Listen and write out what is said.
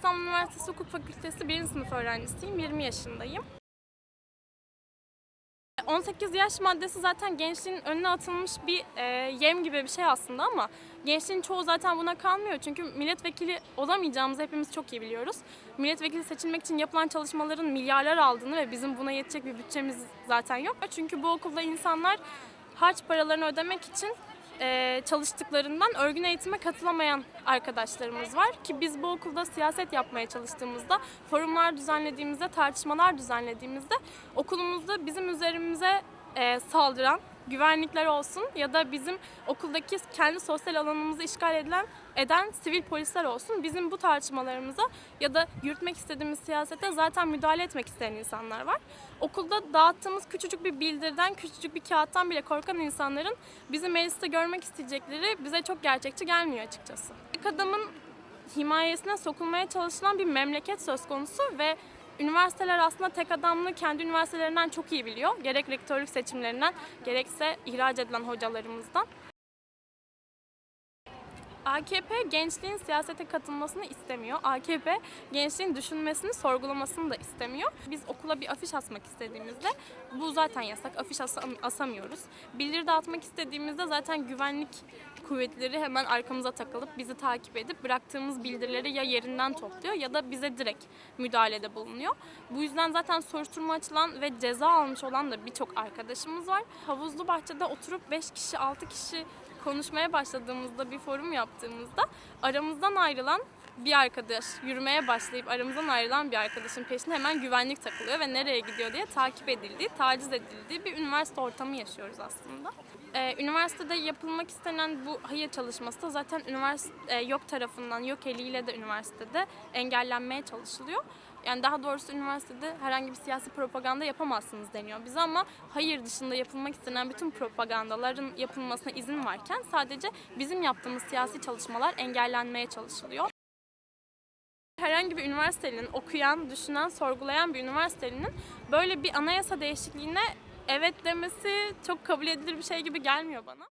İstanbul Üniversitesi Hukuk Fakültesi 1. sınıf öğrencisiyim. 20 yaşındayım. 18 yaş maddesi zaten gençliğin önüne atılmış bir e, yem gibi bir şey aslında ama gençliğin çoğu zaten buna kalmıyor. Çünkü milletvekili olamayacağımızı hepimiz çok iyi biliyoruz. Milletvekili seçilmek için yapılan çalışmaların milyarlar aldığını ve bizim buna yetecek bir bütçemiz zaten yok. Çünkü bu okulda insanlar harç paralarını ödemek için e, çalıştıklarından örgün eğitime katılamayan arkadaşlarımız var. Ki biz bu okulda siyaset yapmaya çalıştığımızda, forumlar düzenlediğimizde, tartışmalar düzenlediğimizde okulumuzda bizim üzerimize e, saldıran güvenlikler olsun ya da bizim okuldaki kendi sosyal alanımızı işgal edilen eden sivil polisler olsun bizim bu tartışmalarımıza ya da yürütmek istediğimiz siyasete zaten müdahale etmek isteyen insanlar var. Okulda dağıttığımız küçücük bir bildirden, küçücük bir kağıttan bile korkan insanların bizi mecliste görmek isteyecekleri bize çok gerçekçi gelmiyor açıkçası. İlk adamın himayesine sokulmaya çalışılan bir memleket söz konusu ve üniversiteler aslında tek adamlığı kendi üniversitelerinden çok iyi biliyor. Gerek rektörlük seçimlerinden gerekse ihraç edilen hocalarımızdan. AKP gençliğin siyasete katılmasını istemiyor. AKP gençliğin düşünmesini, sorgulamasını da istemiyor. Biz okula bir afiş asmak istediğimizde bu zaten yasak. Afiş asam- asamıyoruz. Bildiri dağıtmak istediğimizde zaten güvenlik kuvvetleri hemen arkamıza takılıp bizi takip edip bıraktığımız bildirileri ya yerinden topluyor ya da bize direkt müdahalede bulunuyor. Bu yüzden zaten soruşturma açılan ve ceza almış olan da birçok arkadaşımız var. Havuzlu bahçede oturup 5 kişi 6 kişi konuşmaya başladığımızda bir forum yaptığımızda aramızdan ayrılan bir arkadaş yürümeye başlayıp aramızdan ayrılan bir arkadaşın peşine hemen güvenlik takılıyor ve nereye gidiyor diye takip edildiği, taciz edildiği bir üniversite ortamı yaşıyoruz aslında. Ee, üniversitede yapılmak istenen bu hayır çalışması da zaten üniversite e, yok tarafından, yok eliyle de üniversitede engellenmeye çalışılıyor. Yani daha doğrusu üniversitede herhangi bir siyasi propaganda yapamazsınız deniyor bize ama hayır dışında yapılmak istenen bütün propagandaların yapılmasına izin varken sadece bizim yaptığımız siyasi çalışmalar engellenmeye çalışılıyor. Herhangi bir üniversitenin okuyan, düşünen, sorgulayan bir üniversitenin böyle bir anayasa değişikliğine evet demesi çok kabul edilir bir şey gibi gelmiyor bana.